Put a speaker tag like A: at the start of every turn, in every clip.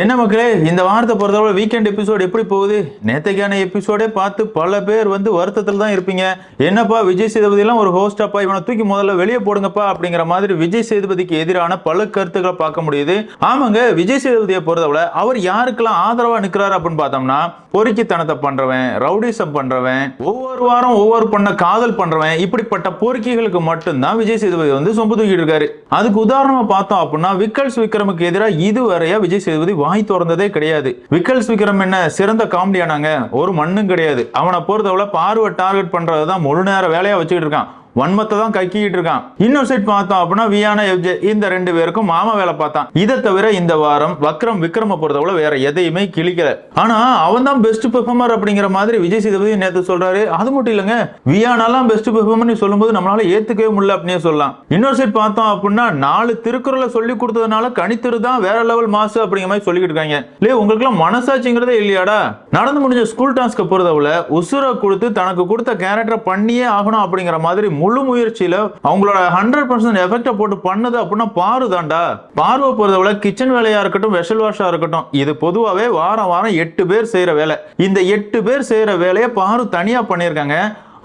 A: என்ன மக்களே இந்த வாரத்தை பொறுத்தவரை வீக்கெண்ட் எபிசோடு எப்படி போகுது? நேத்தைக்கான எபிசோடே பார்த்து பல பேர் வந்து வருத்தத்தில் தான் இருப்பீங்க. என்னப்பா விஜய் சேதுபதியெல்லாம் ஒரு ஹோஸ்டாப்பா இவனை தூக்கி முதல்ல வெளியே போடுங்கப்பா அப்படிங்கிற மாதிரி விஜய் சேதுபதிக்கு எதிரான பல கருத்துக்களை பார்க்க முடியுது. ஆமாங்க விஜய் சேதுபதியை பொறுத்தவரை அவர் யாருக்கெல்லாம் ஆதரவா நிற்கிறாரு அப்படின்னு பார்த்தோம்னா பொறுக்கித்தனத்தை பண்றவன் ரவுடிசம் பண்றவன் ஒவ்வொரு வாரம் ஒவ்வொரு பண்ண காதல் பண்றவன் இப்படிப்பட்ட பொறுக்கிகளுக்கு மட்டும்தான் விஜய் சேதுபதி வந்து சொம்பு தூக்கிட்டு இருக்காரு. அதுக்கு உதாரணமா பார்த்தோம் அப்படின்னா விக்கல்ஸ் விக்ரமுக்கு எதிராக இதுவரையா விஜய் சேதுபதி வாய் திறந்ததே கிடையாது. விக்கல்ஸ் விக்ரம் என்ன? சிறந்த காமெடியானாங்க ஒரு மண்ணும் கிடையாது. அவனை பொறுத்தவரை பார்வை டார்கெட் பண்றதுதான் முழு நேர வேலையா வச்சுக்கிட்டு இருக்கான். வன்மத்தை தான் கக்கிக்கிட்டு இருக்கான். இன்னொரு சைட் பார்த்தோம் அப்படின்னா வியானா எஃப்ஜே இந்த ரெண்டு பேருக்கும் மாமா வேலை பார்த்தான். இதை தவிர இந்த வாரம் வக்ரம் விக்ரம பொறுத்தவரை வேற எதையுமே கிழிக்கல. ஆனா அவன் தான் பெஸ்ட் பெர்ஃபார்மர் அப்படிங்கிற மாதிரி விஜய் சேதுபதி நேத்து சொல்றாரு. அது மட்டும் இல்லைங்க. வியானாலாம் பெஸ்ட் பெர்ஃபார்மர் சொல்லும்போது நம்மளால ஏத்துக்கவே முடியல அப்படின்னு சொல்லலாம். இன்னொரு சைட் பார்த்தோம் அப்படின்னா நாலு திருக்குறளை சொல்லி கொடுத்ததுனால கணித்திரு தான் வேற லெவல் மாசு அப்படிங்கிற மாதிரி சொல்லிக்கிட்டு இருக்காங்க. இல்லையே உங்களுக்குலாம் மனசாட்சிங்கிறதே இல்லையாடா? நடந்து முடிஞ்ச ஸ்கூல் டாஸ்க்கு பொறுத்தவரை உசுரை கொடுத்து தனக்கு கொடுத்த கேரக்டரை பண்ணியே ஆகணும் அப்படிங்கிற மாதிரி முழு முயற்சியில அவங்களோட ஹண்ட்ரட் பர்சன்ட் எஃபெக்டை போட்டு பண்ணது அப்படின்னா பாரு தான்டா பார்வை பொறுத்தவரை கிச்சன் வேலையா இருக்கட்டும் வெஷல் வாஷா இருக்கட்டும் இது பொதுவாகவே வாரம் வாரம் எட்டு பேர் செய்யற வேலை. இந்த எட்டு பேர் செய்யற வேலையை பாரு தனியா பண்ணியிருக்காங்க.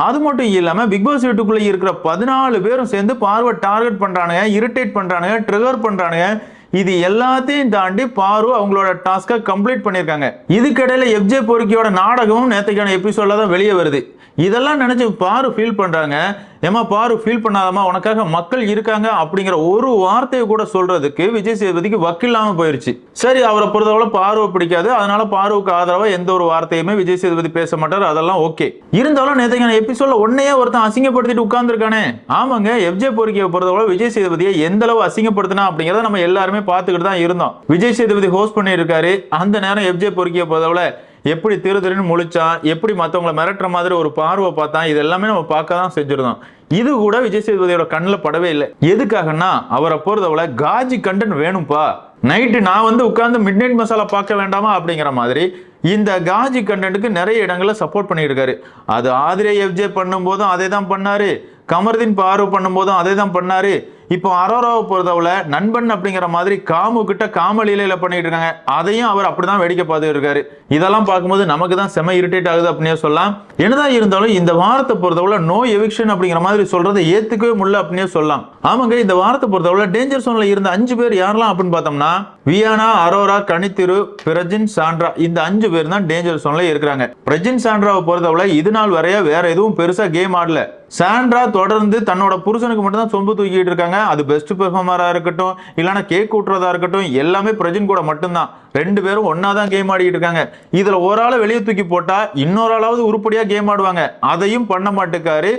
A: அது மட்டும் இல்லாமல் பிக் பாஸ் வீட்டுக்குள்ளே இருக்கிற பதினாலு பேரும் சேர்ந்து பார்வை டார்கெட் பண்ணுறானுங்க இரிட்டேட் பண்ணுறானுங்க ட்ரிகர் பண்ணுறானுங்க இது எல்லாத்தையும் தாண்டி பாரு அவங்களோட டாஸ்கை கம்ப்ளீட் பண்ணியிருக்காங்க. இதுக்கிடையில எஃப்ஜே பொறுக்கியோட நாடகமும் நேற்றுக்கான எபிசோட்ல தான் வெளியே வருது. இதெல்லாம் நினச்சி பாரு ஃபீல் பண்ணுறாங்க ஏமா பாரு ஃபீல் பண்ணாதம்மா உனக்காக மக்கள் இருக்காங்க அப்படிங்கிற ஒரு வார்த்தையை கூட சொல்கிறதுக்கு விஜய் சேதுபதிக்கு வக்கில்லாமல் போயிடுச்சு சரி அவரை பொறுத்தவரை பார்வை பிடிக்காது. அதனால பார்வுக்கு ஆதரவாக எந்த ஒரு வார்த்தையுமே விஜய் சேதுபதி பேச மாட்டார். அதெல்லாம் ஓகே இருந்தாலும் நேற்றுக்கான எபிசோட ஒன்னையே ஒருத்தன் அசிங்கப்படுத்திட்டு உட்காந்துருக்கானே ஆமாங்க எஃப்ஜே பொறுக்கியை பொறுத்தவரை விஜய் சேதுபதியை எந்த அளவு அசிங்கப்படுத்தினா அப்படிங்கிறத நம்ம எல்லாருமே பார்த்துக்கிட்டு தான் இருந்தோம். விஜய் சேதுபதி ஹோஸ்ட் பண்ணியிருக்காரு. அந்த நேரம் எஃப்ஜே பொறுக்கியை பொறுத்தவரை எப்படி திரு திருன்னு முழிச்சான் எப்படி மற்றவங்களை மிரட்டுற மாதிரி ஒரு பார்வை பார்த்தான் இது எல்லாமே நம்ம பார்க்க தான் செஞ்சிருந்தோம். இது கூட விஜய் சேதுபதியோட கண்ணில் படவே இல்லை. எதுக்காகன்னா அவரை பொறுத்தவரை காஜி கண்டன் வேணும்ப்பா நைட்டு நான் வந்து உட்காந்து மிட் நைட் மசாலா பார்க்க வேண்டாமா அப்படிங்கிற மாதிரி இந்த காஜி கண்டென்ட்டுக்கு நிறைய இடங்களில் சப்போர்ட் பண்ணியிருக்காரு. அது ஆதிரே எஃப்ஜே பண்ணும்போதும் அதே தான் பண்ணாரு. கமர்தீன் பாரு பண்ணும்போதும் அதே தான் பண்ணாரு. இப்போ அரோராவை பொறுத்தவரை நண்பன் அப்படிங்கிற மாதிரி காமு கிட்ட காமலீலையில பண்ணிட்டு இருக்காங்க. அதையும் அவர் அப்படிதான் வேடிக்கை பார்த்துட்டு இருக்காரு. இதெல்லாம் பார்க்கும்போது நமக்கு தான் செம இரிட்டேட் ஆகுது அப்படின்னு சொல்லலாம். என்னதான் இருந்தாலும் இந்த வாரத்தை பொறுத்தவரை நோ எவிக்ஷன் அப்படிங்கிற மாதிரி சொல்றதை ஏத்துக்கவே முடியல அப்படின்னே சொல்லலாம். ஆமாங்க இந்த வாரத்தை பொறுத்தவரை டேஞ்சர் சோன்ல இருந்த அஞ்சு பேர் யாரெல்லாம் அப்படின்னு பார்த்தோம்னா வியானா அரோரா கணித்திரு பிரஜின் சாண்ட்ரா இந்த அஞ்சு பேர் தான் டேஞ்சர் சோன்ல இருக்கிறாங்க. பிரஜின் சாண்ட்ராவை பொறுத்தவரை இது நாள் வரைய வேற எதுவும் பெருசா கேம் ஆடல. சாண்ட்ரா தொடர்ந்து தன்னோட புருஷனுக்கு மட்டும் தான் சொம்பு தூக்கிட்டு இருக்காங்க. அது பெஸ்ட் பெர்ஃபார்மரா இருக்கட்டும் இல்லைன்னா கேக் கூட்டுறதா இருக்கட்டும் எல்லாமே பிரஜின் கூட மட்டும்தான். ரெண்டு பேரும் ஒன்னா தான் கேம் ஆடிக்கிட்டு இருக்காங்க. இதுல ஒரு ஆளை வெளியே தூக்கி போட்டா இன்னொரு ஆளாவது உருப்படியா கேம் ஆடுவாங்க. அதையும் பண்ண மாட்டேக்காரு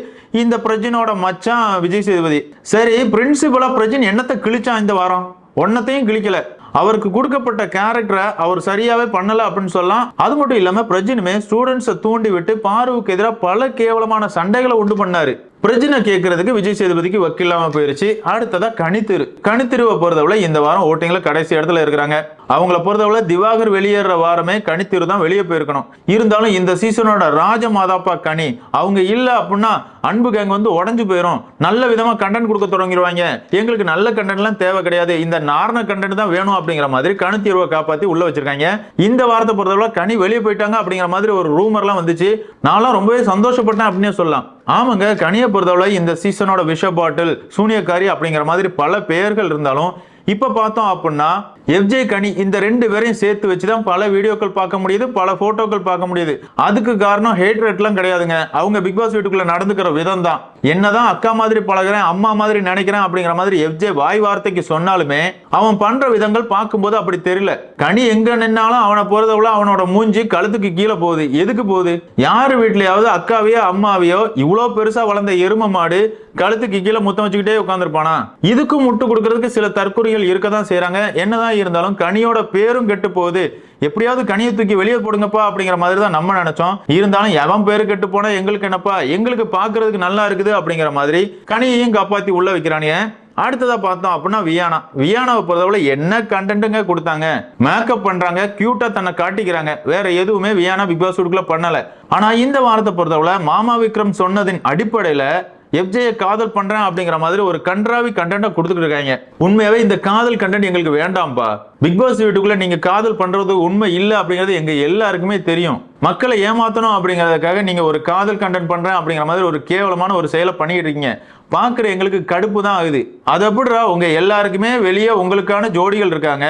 A: இந்த பிரஜினோட மச்சான் விஜய் சேதுபதி. சரி பிரின்சிபலா பிரஜின் என்னத்தை கிழிச்சான் இந்த வாரம்? ஒன்னத்தையும் கிழிக்கல. அவருக்கு கொடுக்கப்பட்ட கேரக்டரை அவர் சரியாவே பண்ணல அப்படின்னு சொல்லலாம். அது மட்டும் இல்லாம பிரஜினுமே ஸ்டூடெண்ட்ஸை தூண்டி விட்டு பாருவுக்கு எதிராக பல கேவலமான சண்டைகளை உண்டு பண்ணாரு. பிரஜினை கேட்கறதுக்கு விஜய் சேதுபதிக்கு வக்கில்லாம போயிருச்சு. அடுத்ததா கணித்திரு கணித்திருவை பொறுத்தவரை இந்த வாரம் ஓட்டிங்ல கடைசி இடத்துல இருக்கிறாங்க. அவங்கள பொறுத்தவரை திவாகர் வெளியேற வாரமே கனித்திரு தான் வெளியே போயிருக்கணும். இருந்தாலும் இந்த சீசனோட ராஜ மாதாப்பா கனி அவங்க இல்ல அப்படின்னா அன்பு கேங் வந்து உடஞ்சு போயிடும் நல்ல விதமா கண்டென்ட் கொடுக்க தொடங்கிடுவாங்க. எங்களுக்கு நல்ல கண்டென்ட்லாம் தேவை கிடையாது. இந்த நாரண கண்டென்ட் தான் வேணும் அப்படிங்கிற மாதிரி கனித்தீர்வை காப்பாத்தி உள்ள வச்சிருக்காங்க. இந்த வாரத்தை பொறுத்தவரை கனி வெளியே போயிட்டாங்க அப்படிங்கிற மாதிரி ஒரு ரூமர்லாம் வந்துச்சு. நான்லாம் ரொம்பவே சந்தோஷப்பட்டேன் அப்படின்னே சொல்லலாம். ஆமாங்க கனியை பொறுத்தவரை இந்த சீசனோட விஷ பாட்டில் சூனியக்காரி அப்படிங்கிற மாதிரி பல பெயர்கள் இருந்தாலும் இப்ப பார்த்தோம் அப்படின்னா எஃப்ஜே கனி இந்த ரெண்டு பேரையும் சேர்த்து வச்சு தான் பல வீடியோக்கள் பார்க்க முடியுது பல போட்டோக்கள் பார்க்க முடியுது. அதுக்கு காரணம் ஹேட் ரேட்லாம் கிடையாதுங்க. அவங்க பிக் பாஸ் வீட்டுக்குள்ள நடந்துக்கிற விதம் தான் என்னதான் அக்கா மாதிரி பழகுறேன் அம்மா மாதிரி நினைக்கிறேன் அப்படிங்கிற மாதிரி எஃப்ஜே வாய் வார்த்தைக்கு சொன்னாலுமே அவன் பண்ற விதங்கள் பார்க்கும்போது அப்படி தெரியல. கனி எங்க நின்னாலும் அவனை போறதவுல அவனோட மூஞ்சி கழுத்துக்கு கீழே போகுது. எதுக்கு போகுது? யாரு வீட்லயாவது அக்காவையோ அம்மாவையோ இவ்வளோ பெருசா வளர்ந்த எரும மாடு கழுத்துக்கு கீழே முத்தம் வச்சுக்கிட்டே உட்காந்துருப்பானா இதுக்கும் முட்டு கொடுக்கறதுக்கு சில தற்கொலைகள் இருக்க தான் செய்யறாங்க என்னதான் இருந்தாலும் கனியோட பேரும் கெட்டு போகுது எப்படியாவது கனியை தூக்கி வெளியே போடுங்கப்பா அப்படிங்கிற மாதிரி தான் நம்ம நினைச்சோம். இருந்தாலும் எவன் பேரு கெட்டு போனா எங்களுக்கு என்னப்பா? எங்களுக்கு பாக்குறதுக்கு நல்லா இருக்குது அப்படிங்கிற மாதிரி கனியையும் காப்பாத்தி உள்ள வைக்கிறானே. அடுத்ததா பார்த்தோம் அப்படின்னா வியானா. வியானாவை பொறுத்தவரை என்ன கண்டென்ட்டுங்க கொடுத்தாங்க? மேக்கப் பண்றாங்க கியூட்டா தன்னை காட்டிக்கிறாங்க. வேற எதுவுமே வியானா பிக் பாஸ் வீட்டுக்குள்ள பண்ணல. ஆனா இந்த வாரத்தை பொறுத்தவரை மாமா விக்ரம் சொன்னதின் அடிப்படையில எஃப்ஜேயை காதல் பண்றேன் அப்படிங்கிற மாதிரி ஒரு கன்றாவி கண்டென்ட்டை கொடுத்துட்டு இருக்காங்க. உண்மையாவே இந்த காதல் கண்டென்ட் எங்களுக்கு வேண்டாம்ப்பா பிக் பாஸ் வீட்டுக்குள்ள நீங்க காதல் பண்றது உண்மை இல்லை அப்படிங்கிறது எங்க எல்லாருக்குமே தெரியும். மக்களை ஏமாத்தணும் அப்படிங்கிறதுக்காக நீங்க ஒரு காதல் கண்டென்ட் பண்றேன் அப்படிங்கிற மாதிரி ஒரு கேவலமான ஒரு செயலை பண்ணிட்டு இருக்கீங்க. பார்க்குற எங்களுக்கு கடுப்பு தான் ஆகுது. அது எப்படிடா உங்க எல்லாருக்குமே வெளியே உங்களுக்கான ஜோடிகள் இருக்காங்க.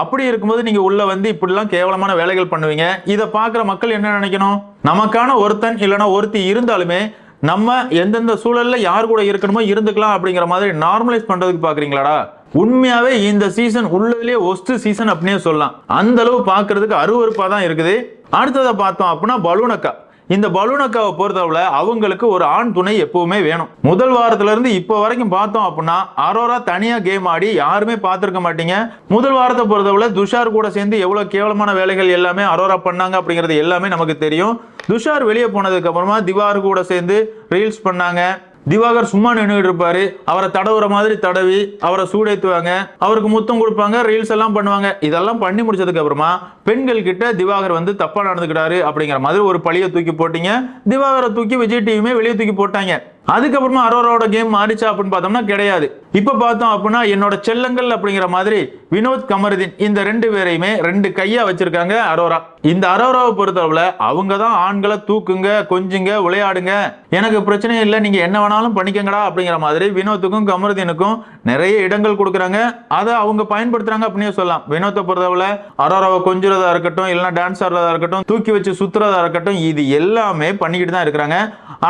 A: அப்படி இருக்கும்போது நீங்க உள்ள வந்து இப்படிலாம் கேவலமான வேலைகள் பண்ணுவீங்க. இதை பார்க்குற மக்கள் என்ன நினைக்கணும்? நமக்கான ஒருத்தன் இல்லைன்னா ஒருத்தி இருந்தாலுமே நம்ம எந்தெந்த சூழல்ல யார் கூட இருக்கணுமோ இருந்துக்கலாம் அப்படிங்கிற மாதிரி நார்மலைஸ் பண்றதுக்கு பாக்குறீங்களாடா? உண்மையாவே இந்த சீசன் உள்ளதுலேயே ஒஸ்ட் சீசன் அப்படின்னே சொல்லலாம். அந்த அளவு பார்க்கறதுக்கு அருவருப்பா தான் இருக்குது. அடுத்ததை பார்த்தோம் அப்படின்னா பலூனக்கா இந்த பலூனக்காவை பொறுத்தவரை அவங்களுக்கு ஒரு ஆண் துணை எப்பவுமே வேணும். முதல் வாரத்துல இருந்து இப்போ வரைக்கும் பார்த்தோம் அப்படின்னா அரோரா தனியா கேம் ஆடி யாருமே பார்த்திருக்க மாட்டீங்க. முதல் வாரத்தை பொறுத்தவரை துஷார் கூட சேர்ந்து எவ்வளவு கேவலமான வேலைகள் எல்லாமே அரோரா பண்ணாங்க அப்படிங்கிறது எல்லாமே நமக்கு தெரியும். துஷார் வெளியே போனதுக்கு அப்புறமா திவார் கூட சேர்ந்து ரீல்ஸ் பண்ணாங்க. திவாகர் சும்மா நின்றுட்டு இருப்பாரு. அவரை தடவுற மாதிரி தடவி அவரை சூடேத்துவாங்க. அவருக்கு முத்தம் கொடுப்பாங்க ரீல்ஸ் எல்லாம் பண்ணுவாங்க. இதெல்லாம் பண்ணி முடிச்சதுக்கு அப்புறமா பெண்கள் கிட்ட திவாகர் வந்து தப்பா நடந்துக்கிட்டாரு அப்படிங்கிற மாதிரி ஒரு பழிய தூக்கி போட்டீங்க. திவாகரை தூக்கி விஜய் டிவியுமே வெளியே தூக்கி போட்டாங்க. அதுக்கப்புறமா அரோராவோட கேம் மாறிச்சா அப்படின்னு பார்த்தோம்னா கிடையாது. இப்போ பார்த்தோம் அப்படின்னா என்னோட செல்லங்கள் அப்படிங்கிற மாதிரி வினோத் கமருதீன் இந்த ரெண்டு பேரையுமே ரெண்டு கையா வச்சிருக்காங்க அரோரா. இந்த அரோராவை பொறுத்தளவுல அவங்க தான் ஆண்களை தூக்குங்க கொஞ்சுங்க விளையாடுங்க. எனக்கு பிரச்சனை இல்லை நீங்க என்ன வேணாலும் பண்ணிக்கங்கடா அப்படிங்கிற மாதிரி வினோத்துக்கும் கமருதீனுக்கும் நிறைய இடங்கள் கொடுக்குறாங்க. அதை அவங்க பயன்படுத்துறாங்க அப்படின்னே சொல்லலாம். வினோத்தை பொறுத்தளவுல அரோராவை கொஞ்சுறதா இருக்கட்டும் இல்லைன்னா டான்ஸ் ஆடுறதா இருக்கட்டும் தூக்கி வச்சு சுத்துறதா இருக்கட்டும் இது எல்லாமே பண்ணிக்கிட்டு தான் இருக்கிறாங்க.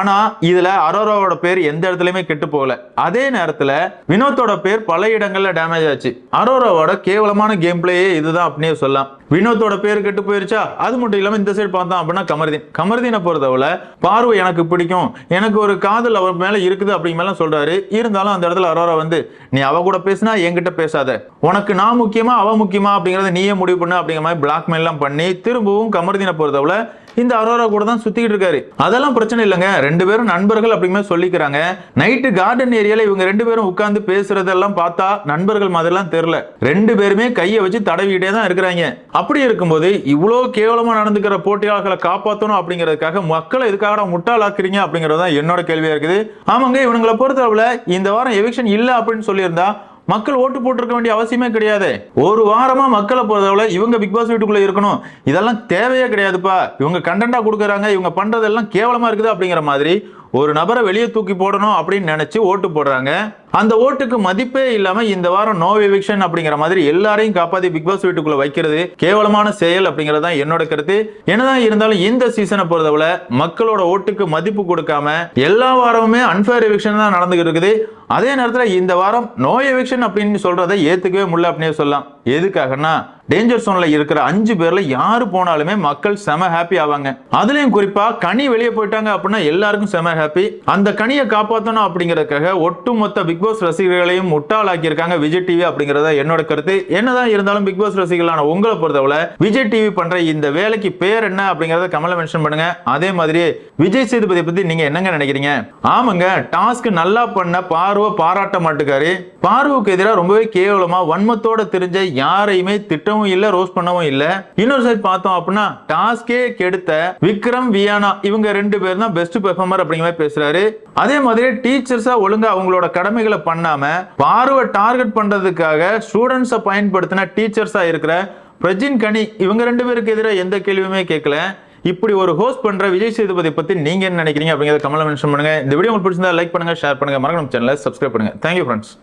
A: ஆனா இதுல அரோராவோட பேர் எந்த இடத்துலயுமே கெட்டு போகல. அதே நேரத்துல வினோத்தோட பேர் பல இடங்கள்ல டேமேஜ் ஆச்சு. அரோராவோட கேவலமான கேம் பிளேயே இதுதான் அப்படியே சொல்லலாம். வினோத்தோட பேர் கெட்டு போயிருச்சா? அது மட்டும் இல்லாம இந்த சைடு பார்த்தோம் அப்படின்னா கமர்தீன். கமர்தீனை பொறுத்தவரை பார்வை எனக்கு பிடிக்கும். எனக்கு ஒரு காதல் அவர் மேல இருக்குது அப்படிங்கலாம் சொல்றாரு. இருந்தாலும் அந்த இடத்துல அரோரா வந்து நீ அவ கூட பேசினா என்கிட்ட பேசாத. உனக்கு நான் முக்கியமா அவ முக்கியமா அப்படிங்கறத நீயே முடிவு பண்ணு அப்படிங்கிற மாதிரி பிளாக்மெயிலாம் பண்ணி திரும்பவும் கமர்தீனை பொறுத்தவரை இந்த அரோரா கூட தான் சுத்திக்கிட்டு இருக்காரு. அதெல்லாம் பிரச்சனை இல்லைங்க. ரெண்டு பேரும் நண்பர்கள் அப்படிங்கிற சொல்லிக்கிறாங்க. நைட்டு கார்டன் ஏரியால இவங்க ரெண்டு பேரும் உட்கார்ந்து பேசுறதெல்லாம் பார்த்தா நண்பர்கள் மாதிரிலாம் தெரியல. ரெண்டு பேருமே கையை வச்சு தடவிக்கிட்டே தான் இருக்கிறாங்க. அப்படி இருக்கும்போது இவ்வளோ கேவலமா நடந்துக்கிற போட்டியாளர்களை காப்பாற்றணும் அப்படிங்கிறதுக்காக மக்களை இதுக்காக முட்டாளாக்குறீங்க அப்படிங்கிறது தான் என்னோட கேள்வியா இருக்குது. ஆமாங்க இவங்களை பொறுத்தளவுல இந்த வாரம் எவிக்ஷன் இல்லை அப்படின்னு சொல்லியிருந்தா மக்கள் ஓட்டு போட்டிருக்க வேண்டிய அவசியமே கிடையாது. ஒரு வாரமா மக்களை பொறுத்தவரை இவங்க பிக் பாஸ் வீட்டுக்குள்ள இருக்கணும். இதெல்லாம் தேவையே கிடையாதுப்பா. இவங்க கண்டென்ட்டா கொடுக்குறாங்க. இவங்க பண்றதெல்லாம் கேவலமா இருக்குது அப்படிங்கிற மாதிரி ஒரு நபரை வெளியே தூக்கி போடணும் அப்படின்னு நினைச்சு ஓட்டு போடுறாங்க. அந்த ஓட்டுக்கு மதிப்பே இல்லாம இந்த வாரம் நோ எவிக்ஷன் அப்படிங்கிற மாதிரி எல்லாரையும் காப்பாத்தி பிக் பாஸ் வீட்டுக்குள்ள வைக்கிறது கேவலமான செயல் அப்படிங்கிறது தான் என்னோட கருத்து. என்னதான் இருந்தாலும் இந்த சீசனை பொறுத்தவரை மக்களோட ஓட்டுக்கு மதிப்பு கொடுக்காம எல்லா வாரமுமே அன்ஃபேர் எவிக்ஷன் தான் நடந்துகிட்டு இருக்குது. அதே நேரத்தில் இந்த வாரம் நோ எவிக்ஷன் அப்படின்னு சொல்றதை ஏத்துக்கவே முடியல அப்படின்னு சொல்லலாம். எதுக்காகன்னா டேஞ்சர் சோன்ல இருக்கிற அஞ்சு பேர்ல யாரு போனாலுமே மக்கள் செம ஹாப்பி ஆவாங்க. அதுலயும் குறிப்பா கனி வெளியே போயிட்டாங்க அப்படின்னா எல்லாருக்கும் செம ஹாப்பி அந்த கனியை காப்பாற்றணும் அப்படிங்கறதுக்காக ஒட்டுமொத்த பிக் பாஸ் ரசிகர்களையும் முட்டாளாக்கி இருக்காங்க விஜய் டிவி அப்படிங்கறத என்னோட கருத்து. என்னதான் இருந்தாலும் பிக் பாஸ் ரசிகர்களான உங்களை பொறுத்தவரை விஜய் டிவி பண்ற இந்த வேலைக்கு பேர் என்ன அப்படிங்கறத கமல மென்ஷன் பண்ணுங்க. அதே மாதிரி விஜய் சேதுபதி பத்தி நீங்க என்னங்க நினைக்கிறீங்க? ஆமாங்க டாஸ்க் நல்லா பண்ண பார்வை பாராட்ட மாட்டுக்காரு. பார்வுக்கு எதிராக ரொம்பவே கேவலமா வன்மத்தோட தெரிஞ்ச யாரையுமே திட்டவும் இல்ல ரோஸ் பண்ணவும் இல்ல. இன்னொரு சைட் பார்த்தோம் அப்படின்னா டாஸ்கே கெடுத்த விக்ரம் வியானா இவங்க ரெண்டு பேர் தான் பெஸ்ட் பெர்ஃபார்மர் அப்படிங்கிற மாதிரி பேசுறாரு. அதே மாதிரி டீச்சர்ஸா ஒழுங்கா அவங்களோட கடமைகளை பண்ணாம பார்வை டார்கெட் பண்றதுக்காக ஸ்டூடெண்ட்ஸை பயன்படுத்தின டீச்சர்ஸா இருக்கிற பிரஜின் கனி இவங்க ரெண்டு பேருக்கு எதிராக எந்த கேள்வியுமே கேட்கல. இப்படி ஒரு ஹோஸ்ட் பண்ற விஜய் சேதுபதி பத்தி நீங்க என்ன நினைக்கிறீங்க அப்படிங்கறத கமல மென்ஷன் பண்ணுங்க இந்த வீடியோ உங்களுக்கு பிடிச்சிருந்தா லைக் பண்ணுங்க ஷேர் பண்ணுங்க. மறக்காம சேனலை சப்ஸ்கிரைப் பண்ணுங்க. Thank you friends